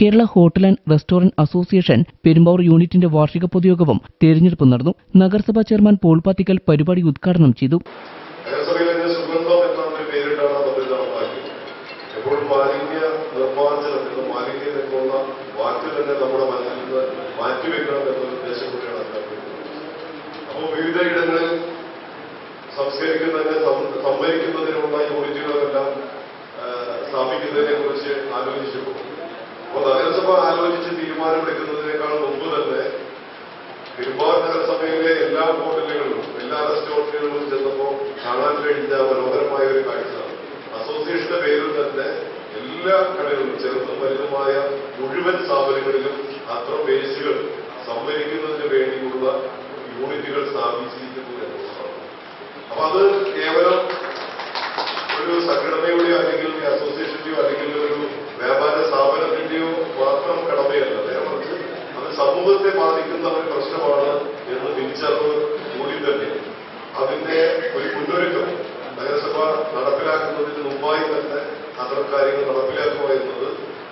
Kerala hotel and restaurant association Perumbavoor യൂണിറ്റിന്റെ വാർഷിക പൊതുയോഗവും തെരഞ്ഞെടുപ്പ് നടന്നു. നഗരസഭാ ചെയർമാൻ പോൾ പാത്തിക്കൽ പരിപാടി ഉദ്ഘാടനം ചെയ്തു. സംസ്കരിക്കുന്നതിന് സംഭവിക്കുന്നതിനുള്ള യൂണിറ്റുകളെല്ലാം സ്ഥാപിക്കുന്നതിനെ കുറിച്ച് ആലോചിച്ചു അപ്പോൾ നഗരസഭ ആലോചിച്ച് തീരുമാനമെടുക്കുന്നതിനേക്കാൾ മുമ്പ് തന്നെ പെരുമ്പാവൂർ നഗരസഭയിലെ എല്ലാ ഹോട്ടലുകളിലും എല്ലാ റെസ്റ്റോറന്റുകളിലും ചെന്നപ്പോൾ കാണാൻ കഴിഞ്ഞ മനോഹരമായ ഒരു കാഴ്ച. അസോസിയേഷന്റെ പേരിൽ തന്നെ എല്ലാ കടകളിലും ചെറുതും വലുതുമായ മുഴുവൻ സ്ഥാപനങ്ങളിലും അത്ര പേശികൾ സംഭരിക്കുന്നതിന് വേണ്ടിയുള്ള യൂണിറ്റുകൾ സ്ഥാപിച്ചിരിക്കുന്നു എന്നുള്ളതാണ്. അപ്പൊ അത് കേവലം ഒരു സംഘടനയുടെയോ അല്ലെങ്കിൽ അസോസിയേഷന്റെയോ അല്ലെങ്കിൽ മാത്രം കടമയല്ല അവർക്ക് അത് സമൂഹത്തെ ബാധിക്കുന്ന ഒരു പ്രശ്നമാണ് എന്ന് തിരിച്ചറിവ് കൂടി തന്നെ. അതിന്റെ ഒരു മുന്നൊരുക്കം നഗരസഭ നടപ്പിലാക്കുന്നതിന് മുമ്പായി തന്നെ അത്തരം കാര്യങ്ങൾ നടപ്പിലാക്കുക എന്നത്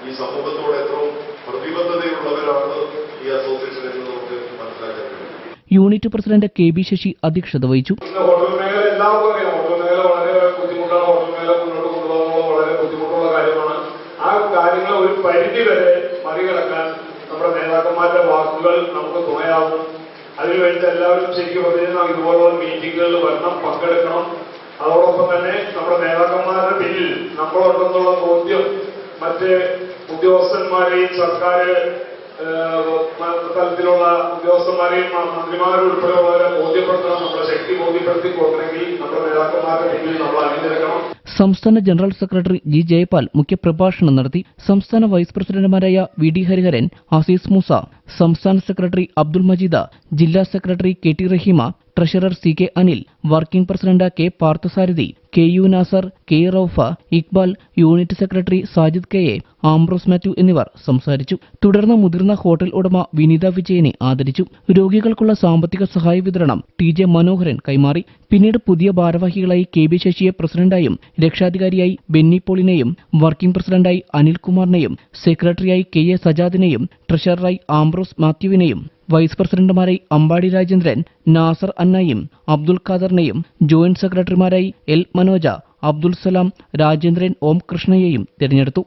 ഈ സമൂഹത്തോട് എത്രയും പ്രതിബദ്ധതയുള്ളവരാണ് ഈ അസോസിയേഷൻ എന്ന് നമുക്ക് മനസ്സിലാക്കാൻ കഴിയും. Unit president K B Sasi അധ്യക്ഷത വഹിച്ചു. ഇന്ന് ഹോട്ടൽ മേഖല എല്ലാവർക്കും അറിയാം. ഹോട്ടൽ മേഖല വളരെ ബുദ്ധിമുട്ടാണ്. ഹോട്ടൽ മേഖല മുന്നോട്ട് കൊണ്ടുപോകുന്നത് വളരെ ബുദ്ധിമുട്ടുള്ള കാര്യമാണ്. ആ കാര്യങ്ങൾ ഒരു പരിധി വരെ മറികടക്കാൻ നമ്മുടെ നേതാക്കന്മാരുടെ വാക്കുകൾ നമുക്ക് തുണയാവും. അതിനുവേണ്ടി എല്ലാവരും ശരിക്കും പറഞ്ഞാൽ ഇതുപോലുള്ള മീറ്റിങ്ങുകളിൽ വരണം പങ്കെടുക്കണം. അതോടൊപ്പം തന്നെ നമ്മുടെ നേതാക്കന്മാരുടെ പിന്നിൽ നമ്മളുണ്ടെന്നുള്ള ബോധ്യം മറ്റ് ഉദ്യോഗസ്ഥന്മാരെയും സർക്കാർ തലത്തിലുള്ള ഉദ്യോഗസ്ഥന്മാരെയും മന്ത്രിമാരും ഉൾപ്പെടെയുള്ളവരെ ബോധ്യപ്പെടുത്തണം നമ്മുടെ ശക്തി ബോധ്യപ്പെടുത്തി കൊടുക്കണമെങ്കിൽ നമ്മുടെ നേതാക്കന്മാരുടെ പിന്നിൽ നമ്മൾ അണിനിരക്കണം. സംസ്ഥാന ജനറൽ സെക്രട്ടറി ജി ജയപാൽ മുഖ്യപ്രഭാഷണം നടത്തി സംസ്ഥാന വൈസ് പ്രസിഡന്റുമാരായ വി ഡി ഹരിഹരൻ ആസീസ് മൂസ സംസ്ഥാന സെക്രട്ടറി അബ്ദുൾ മജീദ ജില്ലാ secretary K T Raheem treasurer C K Anil working president K Parthasarathy K U Nasar K Rauf Iqbal unit secretary Sajid K A Ambrose Mathew എന്നിവർ സംസാരിച്ചു. തുടർന്ന് മുതിർന്ന ഹോട്ടൽ ഉടമ വിനീത വിജയനെ ആദരിച്ചു. രോഗികൾക്കുള്ള സാമ്പത്തിക സഹായ വിതരണം ടി ജെ മനോഹരൻ കൈമാറി. പിന്നീട് പുതിയ ഭാരവാഹികളായി കെ ബി ശശിയെ പ്രസിഡന്റായും രക്ഷാധികാരിയായി ബെന്നി പോളിനെയും വർക്കിംഗ് പ്രസിഡന്റായി അനിൽകുമാറിനെയും സെക്രട്ടറിയായി കെ എ സജാദിനെയും ട്രഷററായി ആംബ്രോസ് മാത്യുവിനെയും വൈസ് പ്രസിഡന്റുമാരായി അമ്പാടി രാജേന്ദ്രൻ നാസർ അന്നയും അബ്ദുൽ ഖാദറിനെയും ജോയിന്റ് സെക്രട്ടറിമാരായി എൽ മനോജ അബ്ദുൽ സലാം രാജേന്ദ്രൻ ഓം കൃഷ്ണയെയും തിരഞ്ഞെടുത്തു.